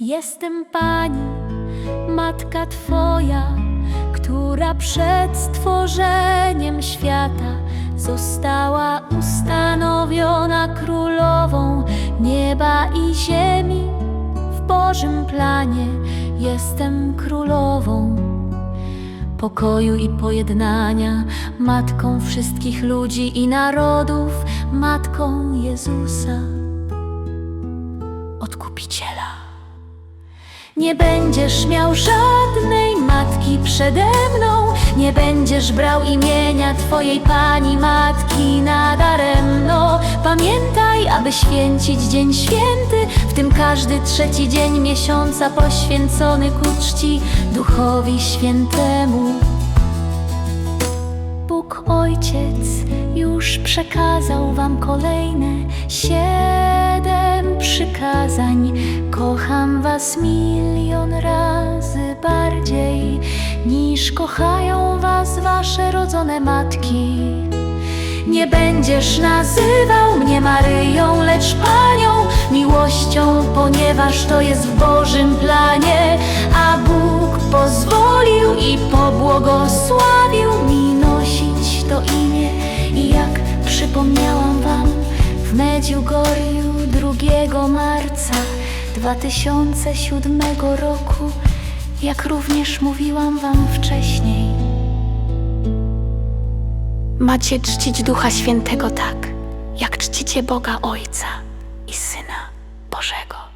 Jestem Pani, Matka Twoja, która przed stworzeniem świata została ustanowiona królową nieba i ziemi. W Bożym planie jestem królową pokoju i pojednania, matką wszystkich ludzi i narodów, matką Jezusa, Odkupiciela. Nie będziesz miał żadnej matki przede mną, nie będziesz brał imienia Twojej pani matki nadaremno. Pamiętaj, aby święcić Dzień Święty, w tym każdy trzeci dzień miesiąca poświęcony ku czci Duchowi Świętemu. Bóg Ojciec już przekazał wam kolejne siedem Kocham was milion razy bardziej niż kochają was wasze rodzone matki. Nie będziesz nazywał mnie Maryją, lecz Panią miłością, ponieważ to jest w Bożym planie, a Bóg pozwolił i pobłogosławił mi nosić to imię. I jak przypomniałam Wam w Medjugorju 2 marca 2007 roku, jak również mówiłam Wam wcześniej. Macie czcić Ducha Świętego tak, jak czcicie Boga Ojca i Syna Bożego.